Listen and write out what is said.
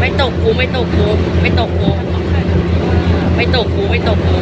ไม่ตกครูไม่ตกครูไม่ตกครูไม่ตกครูไม่ตกครู